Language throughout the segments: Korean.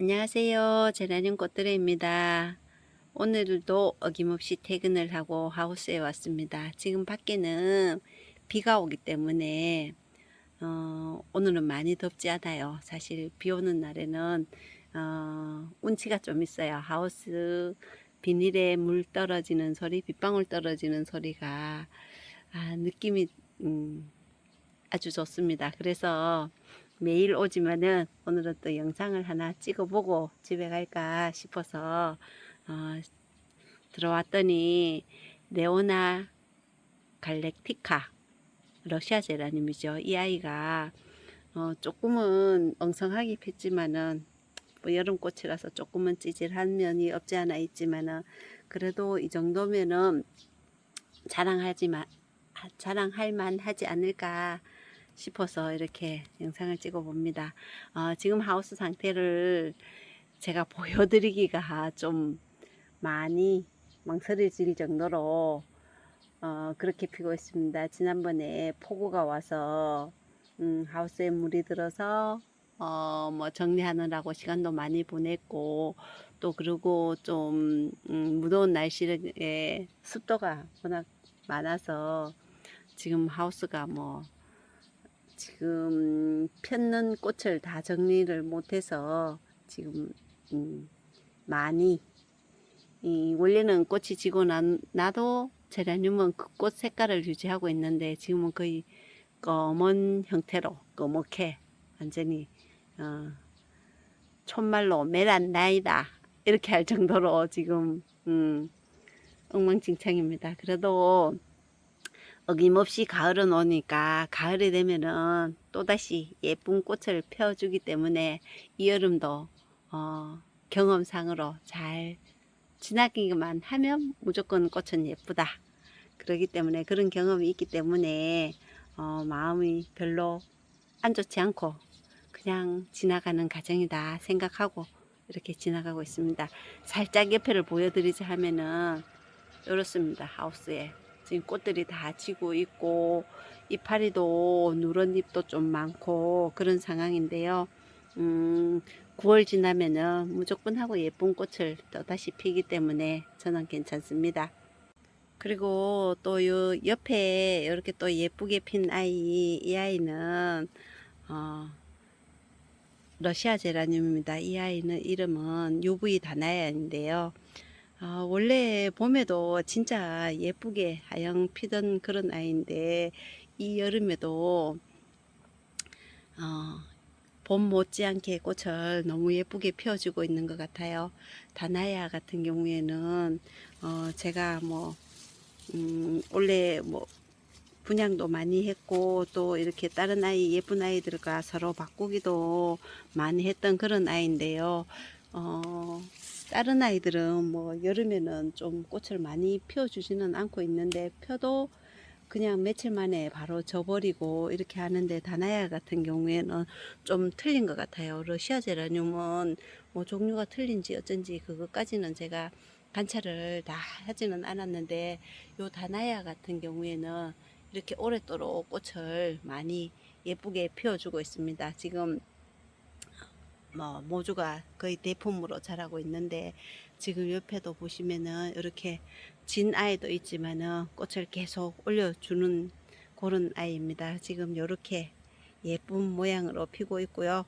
안녕하세요. 제라늄 꽃들레입니다. 오늘도 어김없이 퇴근을 하고 하우스에 왔습니다. 지금 밖에는 비가 오기 때문에 어, 오늘은 많이 덥지 않아요. 사실 비 오는 날에는 어, 운치가 좀 있어요. 하우스 비닐에 물 떨어지는 소리, 빗방울 떨어지는 소리가 아, 느낌이 음, 아주 좋습니다. 그래서 매일 오지만은 오늘은 또 영상을 하나 찍어보고 집에 갈까 싶어서 어, 들어왔더니 레오나 갈렉티카 러시아 제라늄이죠. 이 아이가 어, 조금은 엉성하게 폈지만은 뭐 여름꽃이라서 조금은 찌질한 면이 없지 않아 있지만은 그래도 이 정도면은 자랑하지만 자랑할 만하지 않을까 싶어서 이렇게 영상을 찍어 봅니다. 어, 지금 하우스 상태를 제가 보여드리기가 좀 많이 망설여질 정도로 어, 그렇게 피고 있습니다. 지난번에 폭우가 와서 음, 하우스에 물이 들어서 어, 뭐 정리하느라고 시간도 많이 보냈고 또 그리고 좀 음, 무더운 날씨에 습도가 워낙 많아서 지금 하우스가 뭐 지금 폈는 꽃을 다 정리를 못해서 지금 음, 많이 이 원래는 꽃이 지고 난, 나도 제라늄은 그 꽃 색깔을 유지하고 있는데 지금은 거의 검은 형태로 검게 완전히 어, 촌말로 메란나이다 이렇게 할 정도로 지금 음, 엉망진창입니다. 그래도 어김없이 가을은 오니까 가을이 되면은 또다시 예쁜 꽃을 펴주기 때문에 이 여름도 어, 경험상으로 잘 지나기만 하면 무조건 꽃은 예쁘다. 그러기 때문에 그런 경험이 있기 때문에 어, 마음이 별로 안 좋지 않고 그냥 지나가는 과정이다 생각하고 이렇게 지나가고 있습니다. 살짝 옆에를 보여드리자 하면은 이렇습니다. 하우스에 지금 꽃들이 다 지고 있고 이파리도 누런 잎도 좀 많고 그런 상황인데요. 음, 9월 지나면은 무조건 하고 예쁜 꽃을 또 다시 피기 때문에 저는 괜찮습니다. 그리고 또 요 옆에 이렇게 또 예쁘게 핀 아이 이 아이는 어, 러시아 제라늄입니다. 이 아이는 이름은 UV 다나야인데요. 어, 원래 봄에도 진짜 예쁘게 하영 피던 그런 아이인데 이 여름에도 어, 봄 못지않게 꽃을 너무 예쁘게 피워주고 있는 것 같아요. 다나야 같은 경우에는 어, 제가 뭐 음, 원래 뭐 분양도 많이 했고 또 이렇게 다른 아이 예쁜 아이들과 서로 바꾸기도 많이 했던 그런 아이인데요. 어, 다른 아이들은 뭐 여름에는 좀 꽃을 많이 피워주지는 않고 있는데 펴도 그냥 며칠 만에 바로 져버리고 이렇게 하는데 다나야 같은 경우에는 좀 틀린 것 같아요. 러시아 제라늄은 뭐 종류가 틀린지 어쩐지 그것까지는 제가 관찰을 다 하지는 않았는데 요 다나야 같은 경우에는 이렇게 오랫도록 꽃을 많이 예쁘게 피워주고 있습니다. 지금 뭐 모주가 거의 대품으로 자라고 있는데 지금 옆에도 보시면은 이렇게 진 아이도 있지만은 꽃을 계속 올려주는 그런 아이입니다. 지금 이렇게 예쁜 모양으로 피고 있고요.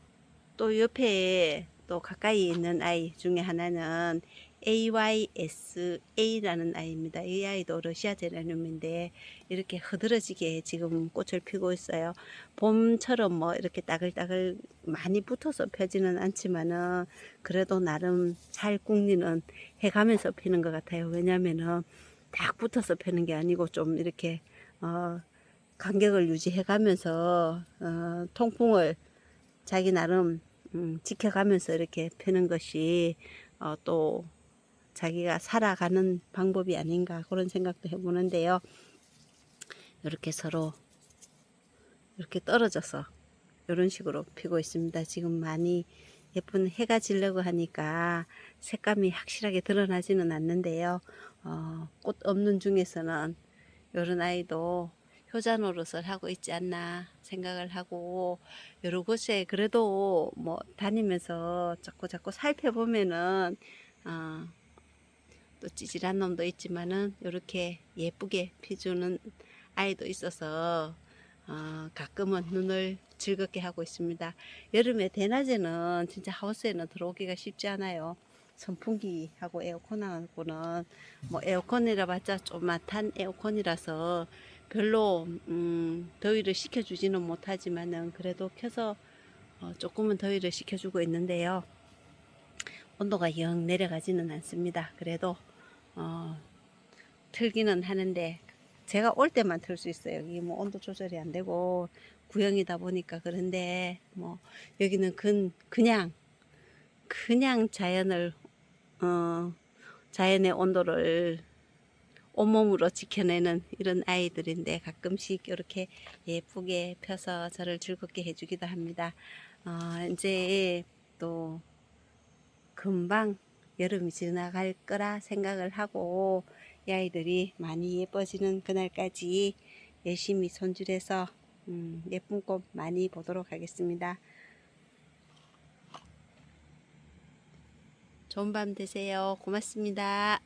또 옆에 또 가까이 있는 아이 중에 하나는 AYSA라는 아이입니다. 이 아이도 러시아 제라늄인데 이렇게 흐드러지게 지금 꽃을 피고 있어요. 봄처럼 뭐 이렇게 따글따글 많이 붙어서 펴지는 않지만은 그래도 나름 잘 꿍리는 해가면서 피는 것 같아요. 왜냐면은 딱 붙어서 펴는 게 아니고 좀 이렇게 어 간격을 유지해가면서 어 통풍을 자기 나름 음, 지켜가면서 이렇게 펴는 것이 어, 또 자기가 살아가는 방법이 아닌가 그런 생각도 해보는데요. 이렇게 서로 이렇게 떨어져서 이런 식으로 피고 있습니다. 지금 많이 예쁜 해가 지려고 하니까 색감이 확실하게 드러나지는 않는데요. 어, 꽃 없는 중에서는 이런 아이도 효자 노릇을 하고 있지 않나 생각을 하고 여러 곳에 그래도 뭐 다니면서 자꾸 자꾸 살펴보면은 어, 또 찌질한 놈도 있지만은 이렇게 예쁘게 피주는 아이도 있어서 어, 가끔은 눈을 즐겁게 하고 있습니다. 여름에 대낮에는 진짜 하우스에는 들어오기가 쉽지 않아요. 선풍기하고 에어컨하고는 뭐 에어컨이라 봤자 좀만 탄 에어컨이라서 별로 음, 더위를 식혀주지는 못하지만은 그래도 켜서 어, 조금은 더위를 식혀주고 있는데요. 온도가 영 내려가지는 않습니다. 그래도 어, 틀기는 하는데 제가 올 때만 틀 수 있어요. 여기 뭐 온도 조절이 안 되고 구형이다 보니까 그런데 뭐 여기는 근 그냥 그냥 자연을 어 자연의 온도를 온몸으로 지켜내는 이런 아이들인데 가끔씩 이렇게 예쁘게 펴서 저를 즐겁게 해주기도 합니다. 어, 이제 또 금방 여름이 지나갈 거라 생각을 하고 이 아이들이 많이 예뻐지는 그날까지 열심히 손질해서 음, 예쁜 꽃 많이 보도록 하겠습니다. 좋은 밤 되세요. 고맙습니다.